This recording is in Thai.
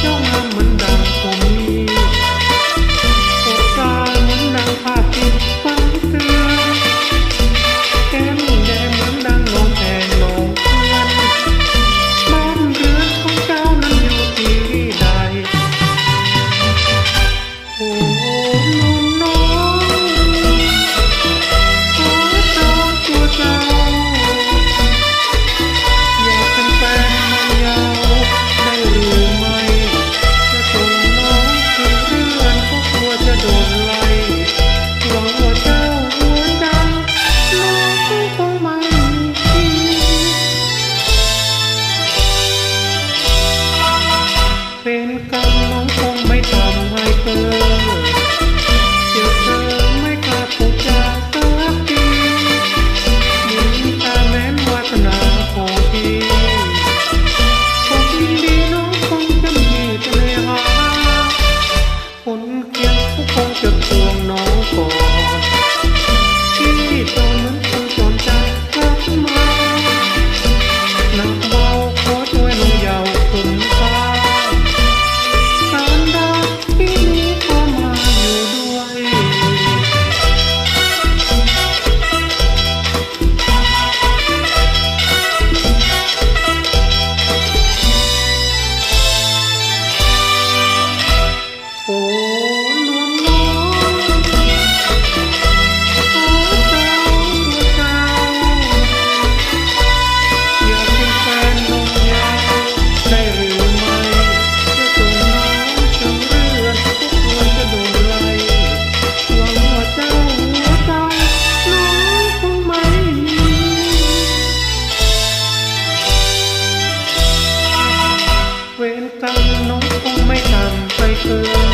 เจ้างามเหมันดังผมมี รกรรม เว